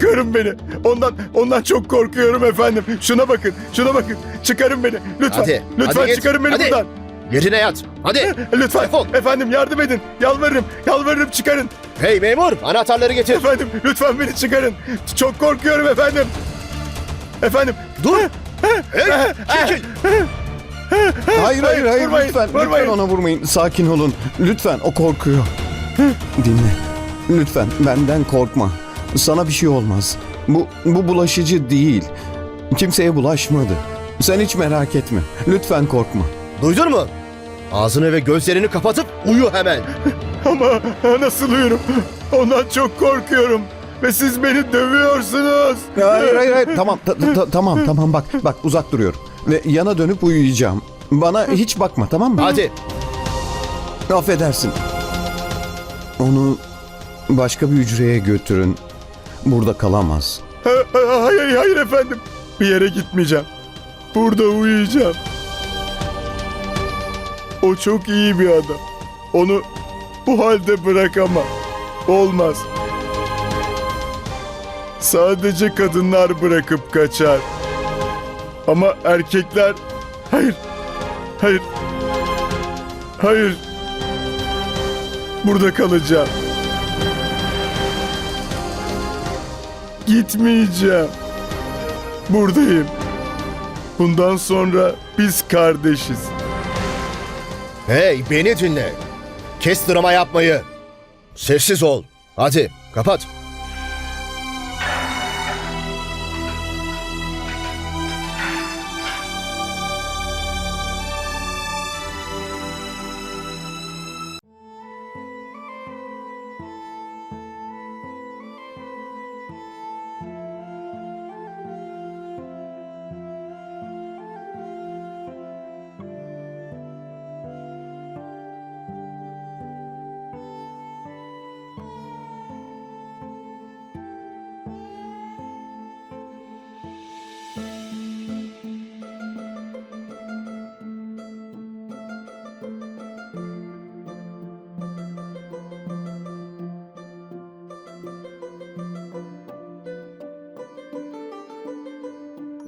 Çıkarın beni. Ondan ondan çok korkuyorum efendim. Şuna bakın. Şuna bakın. Çıkarın beni. Lütfen. Hadi, Lütfen hadi git, çıkarın beni hadi. buradan. Yerine yat. Hadi. Lütfen. Defol. Efendim yardım edin. Yalvarırım. Yalvarırım çıkarın. Hey memur anahtarları getir. Efendim lütfen beni çıkarın. Çok korkuyorum efendim. Efendim. Dur. Hey çekil. Hayır hayır hayır vurmayın, lütfen vurmayın. lütfen ona vurmayın. Sakin olun. Lütfen o korkuyor. Dinle. Lütfen benden korkma. Sana bir şey olmaz. Bu bu bulaşıcı değil. Kimseye bulaşmadı. Sen hiç merak etme. Lütfen korkma. Duydun mu? Ağzını ve gözlerini kapatıp uyu hemen. Ama nasıl uyurum? Ondan çok korkuyorum. Ve siz beni dövüyorsunuz. Hayır hayır hayır. Tamam ta- ta- tamam tamam bak bak uzak duruyorum. Ve yana dönüp uyuyacağım. Bana hiç bakma tamam mı? Hadi. Affedersin. Onu başka bir hücreye götürün. Burada kalamaz. Ha- ha- Hayır hayır efendim. Bir yere gitmeyeceğim. Burada uyuyacağım. O çok iyi bir adam. Onu bu halde bırakamam. Olmaz. Sadece kadınlar bırakıp kaçar. Ama erkekler hayır. Hayır. Hayır. Burada kalacağım. Gitmeyeceğim. Buradayım. Bundan sonra biz kardeşiz. Hey beni dinle. Kes drama yapmayı. Sessiz ol. Hadi kapat.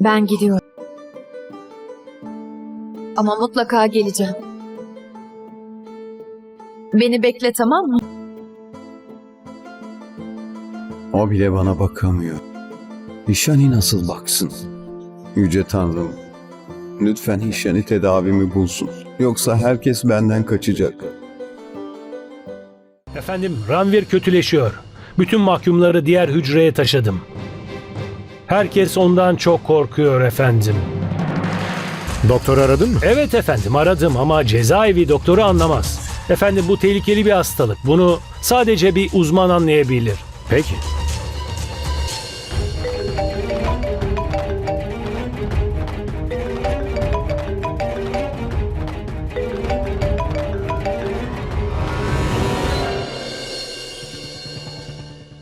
Ben gidiyorum. Ama mutlaka geleceğim. Beni bekle tamam mı? O bile bana bakamıyor. Hişani nasıl baksın? Yüce Tanrım, lütfen Hişani tedavimi bulsun. Yoksa herkes benden kaçacak. Efendim Ranvir kötüleşiyor. Bütün mahkumları diğer hücreye taşıdım. Herkes ondan çok korkuyor efendim. Doktor aradın mı? Evet efendim aradım ama cezaevi doktoru anlamaz. Efendim bu tehlikeli bir hastalık. Bunu sadece bir uzman anlayabilir. Peki.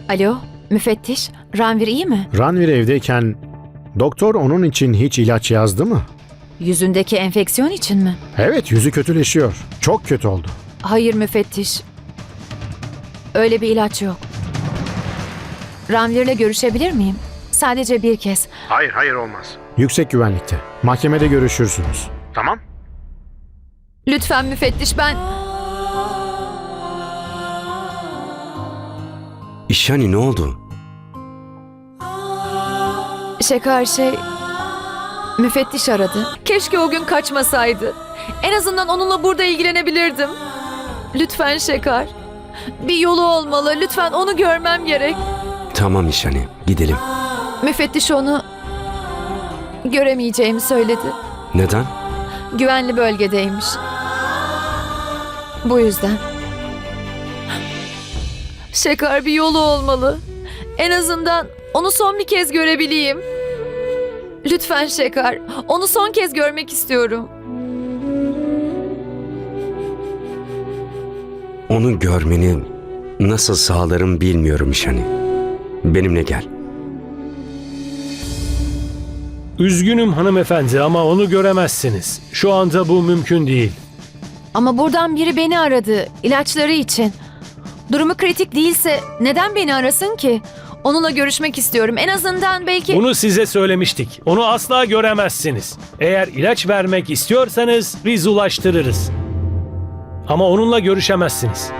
Alo, müfettiş. Ranvir iyi mi? Ranvir evdeyken doktor onun için hiç ilaç yazdı mı? Yüzündeki enfeksiyon için mi? Evet yüzü kötüleşiyor. Çok kötü oldu. Hayır müfettiş. Öyle bir ilaç yok. Ranvir'le görüşebilir miyim? Sadece bir kez. Hayır hayır olmaz. Yüksek güvenlikte. Mahkemede görüşürsünüz. Tamam. Lütfen müfettiş ben... İşhani ne oldu? Şeker şey... Müfettiş aradı. Keşke o gün kaçmasaydı. En azından onunla burada ilgilenebilirdim. Lütfen Şeker. Bir yolu olmalı. Lütfen onu görmem gerek. Tamam İşhani gidelim. Müfettiş onu göremeyeceğimi söyledi. Neden? Güvenli bölgedeymiş. Bu yüzden. Şeker bir yolu olmalı. En azından onu son bir kez görebileyim. Lütfen Şeker, onu son kez görmek istiyorum. Onu görmeni nasıl sağlarım bilmiyorum İşhani. Benimle gel. Üzgünüm hanımefendi ama onu göremezsiniz. Şu anda bu mümkün değil. Ama buradan biri beni aradı, ilaçları için. Durumu kritik değilse neden beni arasın ki? Onunla görüşmek istiyorum. En azından belki... Bunu size söylemiştik. Onu asla göremezsiniz. Eğer ilaç vermek istiyorsanız biz ulaştırırız. Ama onunla görüşemezsiniz.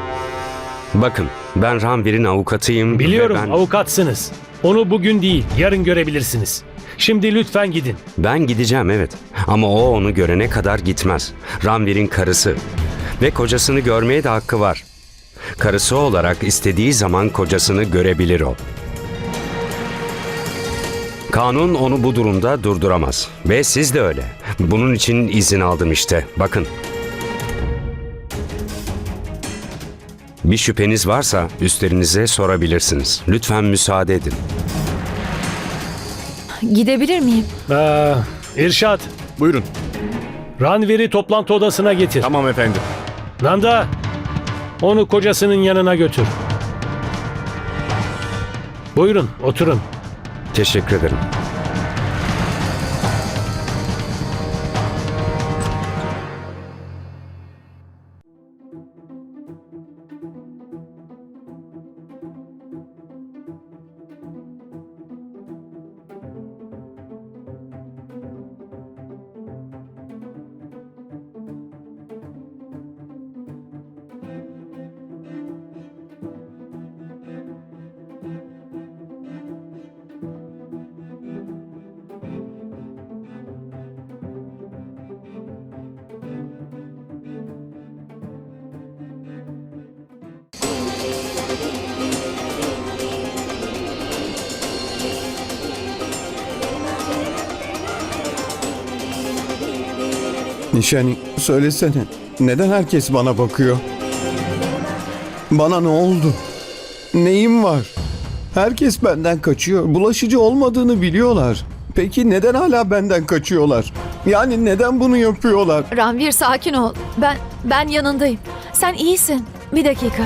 Bakın ben Ranvir'in avukatıyım. ve Biliyorum ben, avukatsınız. Onu bugün değil, yarın görebilirsiniz. Şimdi lütfen gidin. Ben gideceğim evet. Ama o onu görene kadar gitmez. Ranvir'in karısı. Ve kocasını görmeye de hakkı var. Karısı olarak istediği zaman kocasını görebilir o. Kanun onu bu durumda durduramaz. Ve siz de öyle. Bunun için izin aldım işte. Bakın. Bir şüpheniz varsa üstlerinize sorabilirsiniz. Lütfen müsaade edin. Gidebilir miyim? Ee, İrşad, Buyurun. Ranvir'i toplantı odasına getir. Tamam efendim. Nanda, onu kocasının yanına götür. Buyurun, oturun. Teşekkür ederim. Nişani söylesene. Neden herkes bana bakıyor? Bana ne oldu? Neyim var? Herkes benden kaçıyor. Bulaşıcı olmadığını biliyorlar. Peki neden hala benden kaçıyorlar? Yani neden bunu yapıyorlar? Ranvir sakin ol. Ben ben yanındayım. Sen iyisin. Bir dakika.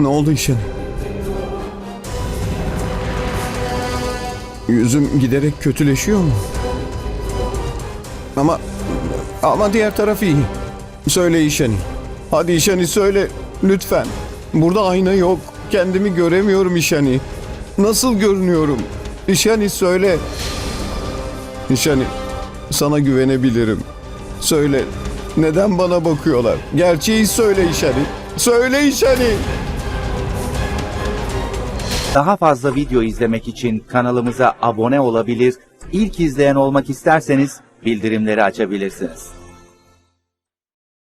Ne oldu işin? Yüzüm giderek kötüleşiyor mu? Ama ama diğer taraf iyi. Söyle işeni. Hadi işeni söyle lütfen. Burada ayna yok. Kendimi göremiyorum işeni. Nasıl görünüyorum? İşeni söyle. İşeni sana güvenebilirim. Söyle. Neden bana bakıyorlar? Gerçeği söyle işeni. Söyle işeni. Daha fazla video izlemek için kanalımıza abone olabilir, ilk izleyen olmak isterseniz bildirimleri açabilirsiniz.